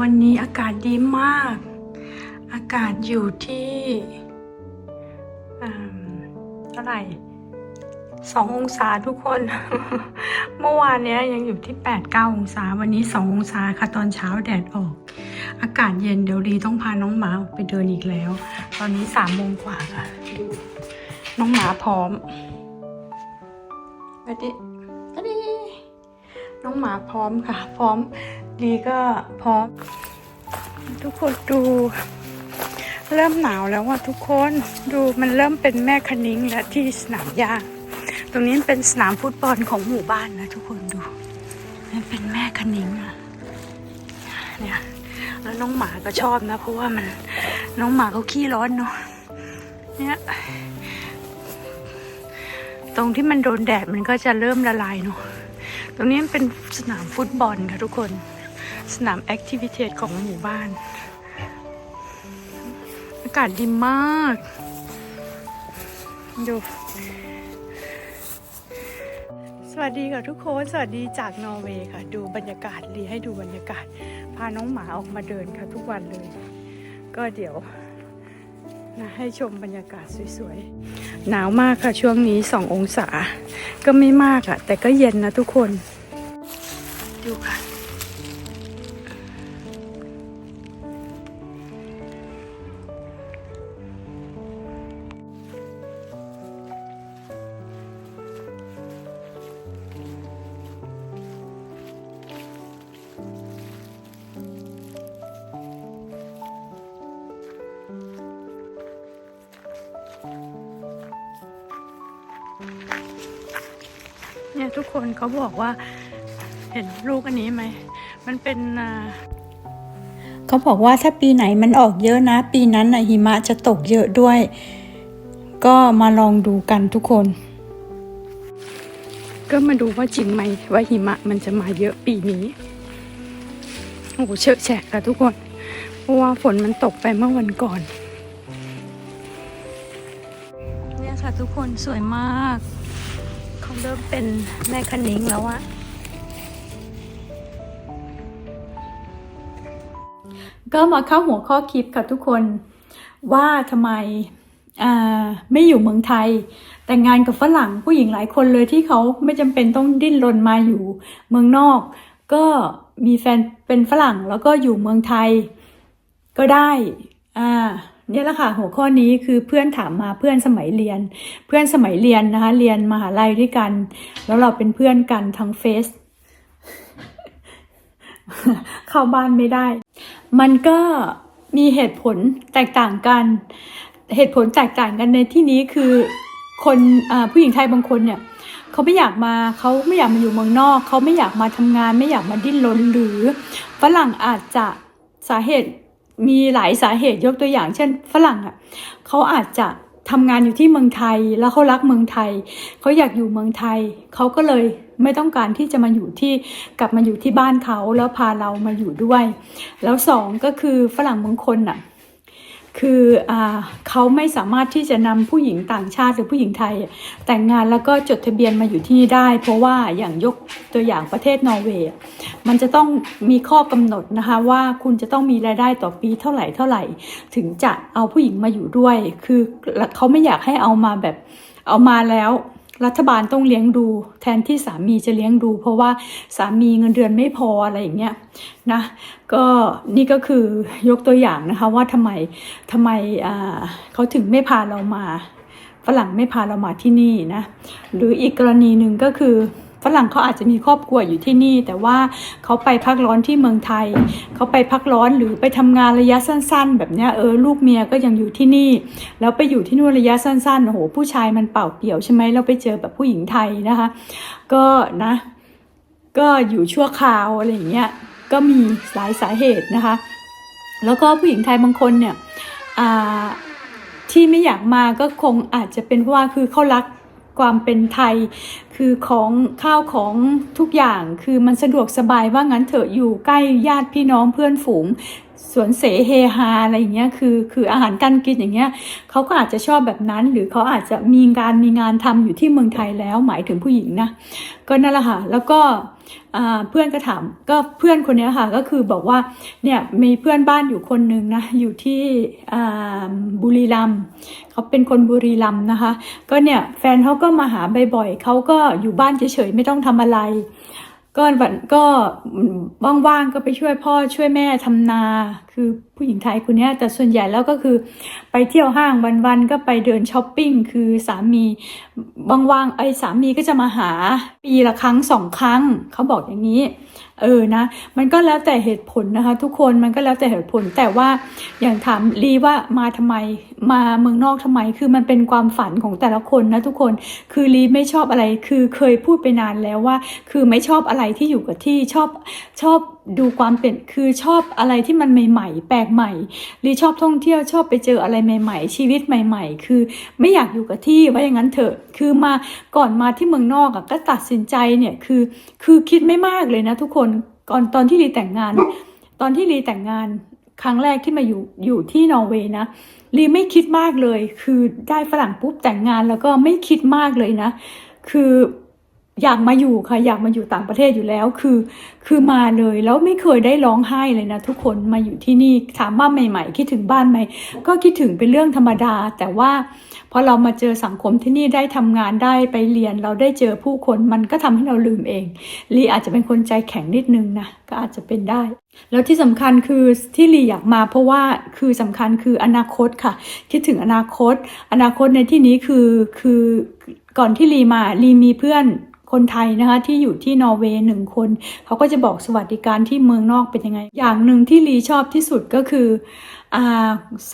วันนี้อากาศดีมาก อากาศอยู่ที่เท่าไหร่สององศาทุกคน เมื่อวานเนี้ยยังอยู่ที่แปดเก้าองศา วันนี้สององศาค่ะตอนเช้าแดดออก อากาศเย็นเดี๋ยวรีต้องพาน้องหมาออกไปเดินอีกแล้ว ตอนนี้สามโมงกว่าค่ะน้องหมาพร้อมไปดิไปดิน้องหมาพร้อมค่ะ พร้อม ดีก็พร้อม ทุกคนดู เริ่มหนาวแล้วว่ะทุกคนดูมันเริ่มเป็นแม่คะนิ้งแล้วที่สนามหญ้าตรงนี้เป็นสนามฟุตบอลของหมู่บ้านนะทุกคนดูมันเป็นแม่คะนิ้งอะเนี่ยแล้วน้องหมาก็ชอบนะ เพราะว่ามันน้องหมาเขาขี้ร้อนเนาะเนี่ยตรงที่มันโดนแดดมันก็จะเริ่มละลายเนาะตรงนี้เป็นสนามฟุตบอลค่ะทุกคน สนามแอคทิวิเทสของหมู่บ้าน อากาศดีมาก ดู สวัสดีค่ะทุกคน สวัสดีจากนอร์เวย์ค่ะ ดูบรรยากาศรีให้ดูบรรยากาศ พาน้องหมาออกมาเดินค่ะทุกวันเลย ก็เดี๋ยวนะให้ชมบรรยากาศสวยๆ หนาวมากค่ะช่วงนี้สององศา ก็ไม่มากอะแต่ก็เย็นนะทุกคน ดูค่ะ เนี่ยทุกคนเขาบอกว่าเห็นลูกอันนี้ไหม มันเป็นอ่าเขาบอกว่าถ้าปีไหนมันออกเยอะนะ ปีนั้นนะหิมะจะตกเยอะด้วย ก็มาลองดูกันทุกคน ก็มาดูว่าจริงไหมว่าหิมะมันจะมาเยอะปีนี้ โอ้โหเชอะแฉะค่ะทุกคน เพราะว่าฝนมันตกไปเมื่อวันก่อน เนี่ยค่ะทุกคนสวยมาก เริ่มเป็นแม่คันนิ้งแล้วอะก็มาเข้าหัวข้อคลิปค่ะทุกคนว่าทำไมอ่าไม่อยู่เมืองไทย แต่งงานกับฝรั่งผู้หญิงหลายคนเลยที่เขาไม่จำเป็นต้องดิ้นรนมาอยู่เมืองนอก ก็มีแฟนเป็นฝรั่งแล้วก็อยู่เมืองไทยก็ได้อ่า เนี่ยแหละค่ะหัวข้อนี้คือเพื่อนถามมาเพื่อนสมัยเรียน เพื่อนสมัยเรียนนะคะ เรียนมหาลัยด้วยกัน แล้วเราเป็นเพื่อนกันทั้งเฟซเข้าบ้านไม่ได้ มันก็มีเหตุผลแตกต่างกัน เหตุผลแตกต่างกันในที่นี้คือคนอผู้หญิงไทยบางคนเนี่ยเขาไม่อยากมาเขาไม่อยากมาอยู่เมืองนอก เขาไม่อยากมาทำงาน ไม่อยากมาดิ้นรนหรือฝรั่งอาจจะสาเหตุ มีหลายสาเหตุยกตัวอย่าง เช่น ฝรั่งอะเขาอาจจะทำงานอยู่ที่เมืองไทยแล้วเขารักเมืองไทย เขาอยากอยู่เมืองไทย เขาก็เลยไม่ต้องการที่จะมาอยู่ที่กลับมาอยู่ที่บ้านเขาแล้วพาเรามาอยู่ด้วย แล้วสองก็คือฝรั่งบางคนอะ คืออ่าเขาไม่สามารถที่จะนำผู้หญิงต่างชาติหรือผู้หญิงไทย แต่งงานแล้วก็จดทะเบียนมาอยู่ที่นี่ได้ เพราะว่าอย่างยกตัวอย่างประเทศนอร์เวย์มันจะต้องมีข้อกำหนดนะคะว่าคุณจะต้องมีรายได้ต่อปีเท่าไหร่เท่าไหร่ ถึงจะเอาผู้หญิงมาอยู่ด้วย คือเขาไม่อยากให้เอามาแบบเอามาแล้ว รัฐบาลต้องเลี้ยงดู แทนที่สามีจะเลี้ยงดู เพราะว่าสามีเงินเดือนไม่พออะไรอย่างเงี้ยนะก็นี่ก็คือยกตัวอย่างนะคะว่าทำไมทำไมอ่าเขาถึงไม่พาเรามาฝรั่งไม่พาเรามาที่นี่นะหรืออีกกรณีหนึ่งก็คือ ฝรั่งเขาอาจจะมีครอบครัวอยู่ที่นี่ แต่ว่าเขาไปพักร้อนที่เมืองไทย เขาไปพักร้อนหรือไปทำงานระยะสั้น ๆ แบบเนี้ยเออลูกเมียก็ยังอยู่ที่นี่ แล้วไปอยู่ที่นู่นระยะสั้นๆโอ้โหผู้ชายมันเป่าเปี่ยวใช่ไหมเราไปเจอแบบผู้หญิงไทยนะคะ ก็นะ ก็อยู่ชั่วคราวอะไรอย่างเงี้ยก็มีหลายสาเหตุนะคะ แล้วก็ผู้หญิงไทยบางคนเนี่ยที่ไม่อยากมาก็คงอาจจะเป็นเพราะว่าคือเขารัก ความเป็นไทย คือของข้าวของทุกอย่างคือมันสะดวกสบายว่างั้นเถอะอยู่ใกล้ญาติพี่น้องเพื่อนฝูง สวนเสเฮฮาอะไรอย่างเงี้ยคือคืออาหารการกินอย่างเงี้ยเขาก็อาจจะชอบแบบนั้น หรือเขาอาจจะมีการมีงานทำอยู่ที่เมืองไทยแล้วหมายถึงผู้หญิงนะก็นั่นแหละค่ะแล้วก็อ่าเพื่อนก็ถามก็เพื่อนคนนี้ค่ะก็คือบอกว่าเนี่ยมีเพื่อนบ้านอยู่คนหนึ่งนะอยู่ที่อ่าบุรีรัมย์เขาเป็นคนบุรีรัมย์นะคะ ก็เนี่ยแฟนเขาก็มาหาบ่อยๆเขาก็อยู่บ้านเฉยๆไม่ต้องทำอะไร ก็วันก็ว่างๆก็ไปช่วยพ่อช่วยแม่ทำนา คือผู้หญิงไทยคนนี้แต่ส่วนใหญ่แล้วก็คือไปเที่ยวห้างวันๆก็ไปเดินช้อปปิ้งคือสามีว่างๆไอ้สามีก็จะมาหาปีละครั้งสองครั้งเขาบอกอย่างนี้ เออนะ มันก็แล้วแต่เหตุผลนะคะ ทุกคนมันก็แล้วแต่เหตุผลแต่ว่าอย่างถามลีว่ามาทำไมมาเมืองนอกทำไม คือมันเป็นความฝันของแต่ละคนนะทุกคนคือลีไม่ชอบอะไรคือเคยพูดไปนานแล้วว่า คือไม่ชอบอะไรที่อยู่กับที่ชอบชอบดูความเป็นคือชอบอะไรที่มันใหม่ๆ แปลกใหม่ลีชอบท่องเที่ยวชอบไปเจออะไรใหม่ ๆ ชีวิตใหม่ ๆ คือไม่อยากอยู่กับที่ว่าอย่างนั้นเถอะ คือมาก่อนมาที่เมืองนอกอะก็ตัดสินใจเนี่ยคือคือคิดไม่มากเลยนะทุกคนก่อนตอนที่ลีแต่งงาน ตอนที่ลีแต่งงานครั้งแรกที่มาอยู่อยู่ที่นอร์เวย์นะลีไม่คิดมากเลย คือได้ฝรั่งปุ๊บแต่งงานแล้วก็ไม่คิดมากเลยนะ คือ อยากมาอยู่ค่ะอยากมาอยู่ต่างประเทศอยู่แล้วคือ คือมาเลยแล้วไม่เคยได้ร้องไห้เลยนะทุกคนมาอยู่ที่นี่ถามว่าใหม่ ๆ คิดถึงบ้านไหมก็คิดถึงเป็นเรื่องธรรมดา แต่ว่าพอเรามาเจอสังคมที่นี่ได้ทำงานได้ไปเรียนเราได้เจอผู้คนมันก็ทำให้เราลืมเองลีอาจจะเป็นคนใจแข็งนิดนึงนะก็อาจจะเป็นได้ แล้วที่สำคัญคือที่ลีอยากมา เพราะว่าคือสำคัญคืออนาคตค่ะ คิดถึงอนาคต อนาคตในที่นี้คือคือก่อนที่ลีมาลีมีเพื่อน คนไทยนะคะที่อยู่ที่นอร์เวย์หนึ่งคนเขาก็จะบอกสวัสดิการที่เมืองนอกเป็นยังไง อย่างหนึ่งที่ลีชอบที่สุดก็คืออ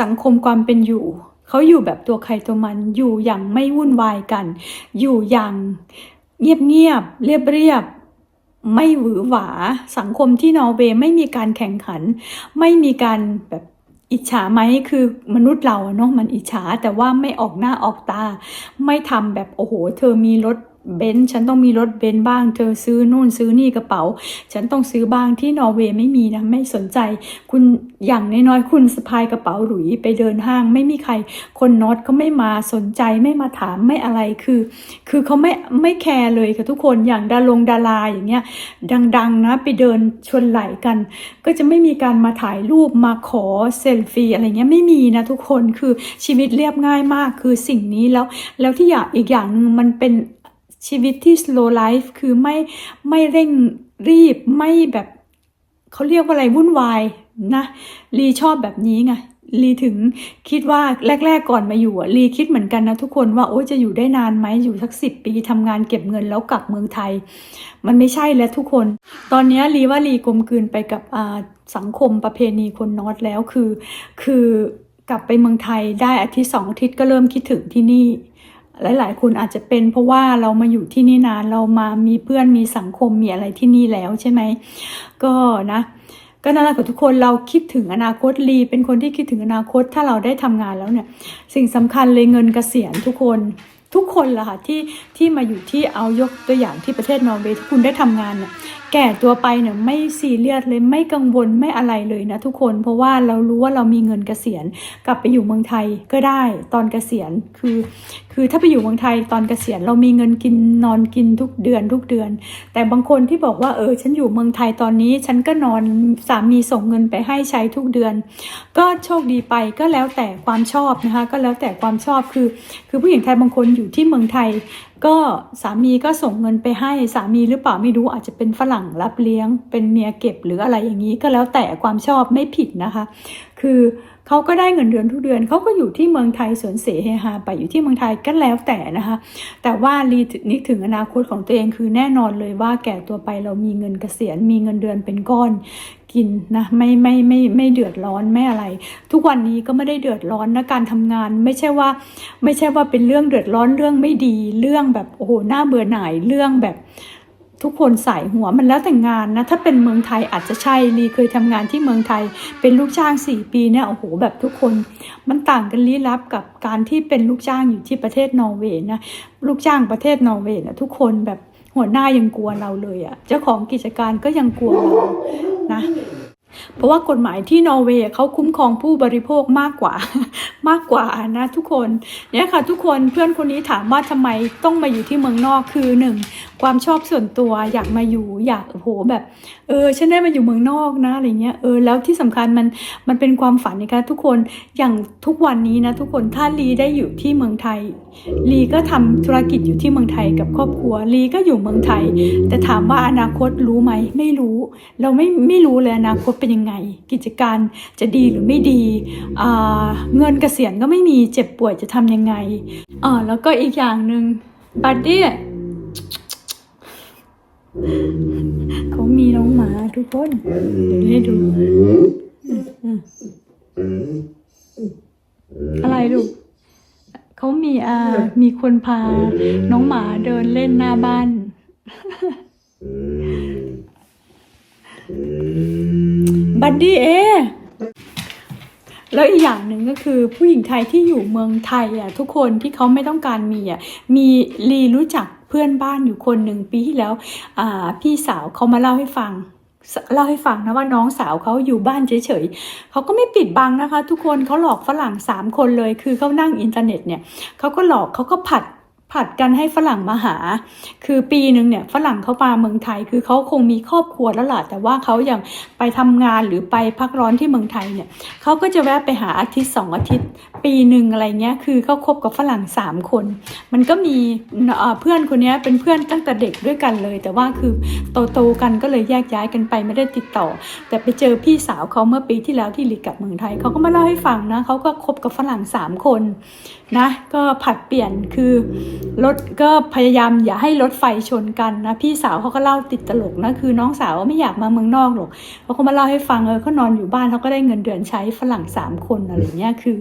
สังคมความเป็นอยู่เขาอยู่แบบตัวใครตัวมันอยู่อย่างไม่วุ่นวายกัน อยู่อย่างเงียบๆเรียบๆไม่หวือหวา สังคมที่นอร์เวย์ไม่มีการแข่งขัน ไม่มีการแบบอิจฉาไหมคือมนุษย์เราเนาะมันอิจฉาแต่ว่าไม่ออกหน้าออกตา ไม่ทำแบบโอ้โห เธอมีรถ เบนซ์ฉันต้องมีรถเบนซ์บ้าง เธอซื้อนู่นซื้อนี่กระเป๋า ฉันต้องซื้อบ้างที่นอร์เวย์ไม่มีนะไม่สนใจ คุณอย่างน้อยๆคุณสะพายกระเป๋าหลุยไปเดินห้าง ไม่มีใคร คนนอตเขาไม่มาสนใจไม่มาถามไม่อะไรคือ คือเขาไม่ไม่แคร์เลยค่ะทุกคนอย่างดารงดาราอย่างเงี้ยดังๆนะไปเดินชวนไหลกัน ก็จะไม่มีการมาถ่ายรูปมาขอเซลฟี่อะไรเงี้ยไม่มีนะทุกคนคือชีวิตเรียบง่ายมากคือสิ่งนี้แล้วแล้วที่อยากอีกอย่างหนึ่งมันเป็น ชีวิตที่ slow life คือไม่ไม่เร่งรีบไม่แบบเขาเรียกว่าอะไรวุ่นวายนะลีชอบแบบนี้ไงลีถึงคิดว่าแรก ๆ ก่อนมาอยู่อะลีคิดเหมือนกันนะทุกคนว่าโอ้จะอยู่ได้นานไหมอยู่สักสิบปีทำงานเก็บเงินแล้วกลับเมืองไทย มันไม่ใช่แล้วทุกคน ตอนนี้ลีว่าลีกลมกลืนไปกับอ่าสังคมประเพณีคนนอตแล้วคือ คือกลับไปเมืองไทยได้อาทิตย์สองอาทิตย์ก็เริ่มคิดถึงที่นี่ หลายๆ คนอาจจะเป็นเพราะว่าเรามาอยู่ที่นี่นานเรามามีเพื่อนมีสังคมมีอะไรที่นี่แล้วใช่ไหมก็นะก็นั่นแหละค่ะทุกคนเราคิดถึงอนาคตลีเป็นคนที่คิดถึงอนาคตถ้าเราได้ทำงานแล้วเนี่ย สิ่งสำคัญเลยเงินเกษียณทุกคนทุกคนละค่ะที่ที่มาอยู่ที่เอายกตัวอย่างที่ประเทศนอร์เวย์ที่คุณได้ทำงานเนี่ย แก่ตัวไปเนี่ยไม่ซีเรียสเลยไม่กังวลไม่อะไรเลยนะทุกคนเพราะว่าเรารู้ว่าเรามีเงินเกษียณ กลับไปอยู่เมืองไทยก็ได้ตอนเกษียณคือ คือถ้าไปอยู่เมืองไทยตอนเกษียณเรามีเงินกินนอนกินทุกเดือนทุกเดือน แต่บางคนที่บอกว่าเออฉันอยู่เมืองไทยตอนนี้ ฉันก็นอนสามีส่งเงินไปให้ใช้ทุกเดือน ก็โชคดีไปก็แล้วแต่ความชอบนะคะก็แล้วแต่ความชอบคือ คือผู้หญิงไทยบางคนอยู่ที่เมืองไทย ก็สามีก็ส่งเงินไปให้สามีหรือเปล่าไม่รู้อาจจะเป็นฝรั่งรับเลี้ยง เป็นเมียเก็บหรืออะไรอย่างนี้ก็แล้วแต่ความชอบไม่ผิดนะคะ คือเขาก็ได้เงินเดือนทุกเดือนเขาก็อยู่ที่เมืองไทยสวนเสเฮฮาไปอยู่ที่เมืองไทยก็แล้วแต่นะคะ แต่ว่าลีนึกถึงอนาคตของตัวเองคือแน่นอนเลยว่าแก่ตัวไปเรามีเงินเกษียณมีเงินเดือนเป็นก้อน กินนะไม่ไม่ไม่ไม่เดือดร้อนไม่อะไร ทุกวันนี้ก็ไม่ได้เดือดร้อนนะการทำงานไม่ใช่ว่า ไม่ใช่ว่าเป็นเรื่องเดือดร้อนเรื่องไม่ดีเรื่องแบบโอ้โหหน่าเบื่อหน่ายเรื่องแบบทุกคนใส่หัวมันแล้วแต่งานนะ ถ้าเป็นเมืองไทยอาจจะใช่ลีเคยทำงานที่เมืองไทย เป็นลูกจ้างสี่ปีเนี่ยโอ้โหแบบทุกคน มันต่างกันลี้ลับกับการที่เป็นลูกจ้างอยู่ที่ประเทศนอร์เวย์นะลูกจ้างประเทศนอร์เวย์นะทุกคนแบบ หัวหน้ายังกลัวเราเลยอะเจ้าของกิจการก็ยังกลัวเรานะ เพราะว่ากฎหมายที่นอร์เวย์เขาคุ้มครองผู้บริโภคมากกว่ามากกว่านะทุกคนเนี่ยค่ะทุกคนเพื่อนคนนี้ถามว่าทำไมต้องมาอยู่ที่เมืองนอกคือหนึ่งความชอบส่วนตัวอยากมาอยู่อยากโอ้โหแบบเออฉันได้มาอยู่เมืองนอกนะอะไรเงี้ยเออแล้วที่สำคัญมันมันเป็นความฝันนะคะทุกคนอย่างทุกวันนี้นะทุกคนถ้าลีได้อยู่ที่เมืองไทยลีก็ทำธุรกิจอยู่ที่เมืองไทยกับครอบครัวลีก็อยู่เมืองไทย แต่ถามว่าอนาคตรู้ไหมไม่รู้ เราไม่ไม่รู้เลยอนาคตเป็นยังไง กิจการจะดีหรือไม่ดีอ่าเงินเกษียณก็ไม่มีเจ็บป่วยจะทำยังไงอ่าแล้วก็อีกอย่างหนึ่งบัดดี้เขามีน้องหมาทุกคนเดี๋ยวให้ดูอืมอะไรลูกเขามีอ่ามีคนพา น้องหมาเดินเล่นหน้าบ้าน บัดดี้เอ แล้วอีกอย่างหนึ่งก็คือผู้หญิงไทยที่อยู่เมืองไทยอะทุกคนที่เขาไม่ต้องการมีอะมีลีรู้จักเพื่อนบ้านอยู่คนหนึ่งปีที่แล้วอ่าพี่สาวเขามาเล่าให้ฟังเล่าให้ฟังนะว่าน้องสาวเขาอยู่บ้านเฉยๆเขาก็ไม่ปิดบังนะคะ ทุกคนเขาหลอกฝรั่งสามคนเลย คือเขานั่งอินเทอร์เน็ตเนี่ยเขาก็หลอกเขาก็ผัด ผัดกันให้ฝรั่งมาหา คือปีหนึ่งเนี่ยฝรั่งเขามาเมืองไทย คือเขาคงมีครอบครัวแล้วล่ะ แต่ว่าเขาอยังไปทำงานหรือไปพักร้อนที่เมืองไทยเนี่ยเขาก็จะแวะไปหาอาทิตย์สองอาทิตย์ ปีหนึ่งอะไรเงี้ย คือเขาคบกับฝรั่งสามคน มันก็มีเพื่อนคนนี้เป็นเพื่อนตั้งแต่เด็กด้วยกันเลย แต่ว่าคือโตๆกันก็เลยแยกย้ายกันไปไม่ได้ติดต่อ แต่ไปเจอพี่สาวเขาเมื่อปีที่แล้วที่หลีกลับเมืองไทยเขาก็มาเล่าให้ฟังนะเขาก็คบกับฝรั่งสามคน นะก็ผัดเปลี่ยนคือรถก็พยายามอย่าให้รถไฟชนกันนะพี่สาวเขาก็เล่าติดตลกนะคือน้องสาวไม่อยากมาเมืองนอกหรอกเขาก็มาเล่าให้ฟังเออเขานอนอยู่บ้านเขาก็ได้เงินเดือนใช้ฝรั่งสามคนอะไรเงี้ยคือ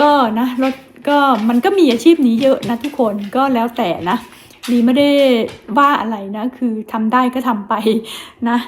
ก็นะรถก็มันก็มีอาชีพนี้เยอะนะทุกคนก็แล้วแต่นะ ลีไม่ได้ว่าอะไรนะ คือทำได้ก็ทำไปนะ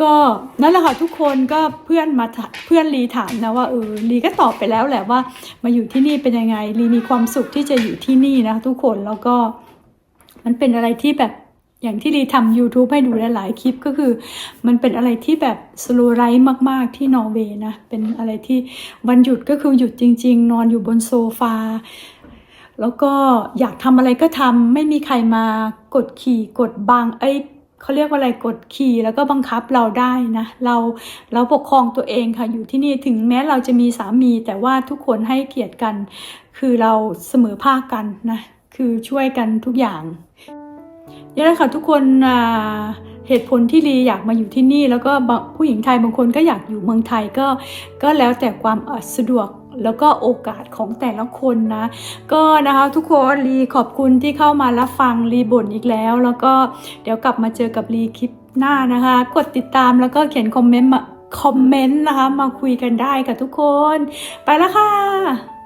ก็นั่นแหละค่ะทุกคนก็เพื่อนมาเพื่อนลีถามนะว่าเออลีก็ตอบไปแล้วแหละว่า มาอยู่ที่นี่เป็นยังไงลีมีความสุขที่จะอยู่ที่นี่นะทุกคนแล้วก็มันเป็นอะไรที่แบบอย่างที่ลีทำ YouTube ให้ดูหลายๆคลิปก็คือ มันเป็นอะไรที่แบบสโลไ i ฟ์มาก ๆ ที่นอร์เวย์นะ เป็นอะไรที่วันหยุดก็คือหยุดจริง ๆ นอนอยู่บนโซฟา แล้วก็อยากทำอะไรก็ทำไม่มีใครมากดขี่กดบังเอ้ยเขาเรียกว่าอะไรกดขี่แล้วก็บังคับเราได้นะ เราเราปกครองตัวเองค่ะอยู่ที่นี่ถึงแม้เราจะมีสามีแต่ว่าทุกคนให้เกียรติกัน คือเราเสมอภาคกันนะ คือช่วยกันทุกอย่างนี่แหละค่ะทุกคนเหตุผลที่ลีอยากมาอยู่ที่นี่ แล้วก็ผู้หญิงไทยบางคนก็อยากอยู่เมืองไทยก็ก็แล้วแต่ความสะดวก แล้วก็โอกาสของแต่ละคนนะ ก็นะคะทุกคนลีขอบคุณที่เข้ามารับฟังลีบ่นอีกแล้ว แล้วก็เดี๋ยวกลับมาเจอกับลีคลิปหน้านะคะ กดติดตามแล้วก็เขียนคอมเมนต์มาคอมเมนต์นะคะ มาคุยกันได้กับทุกคน ไปแล้วค่ะ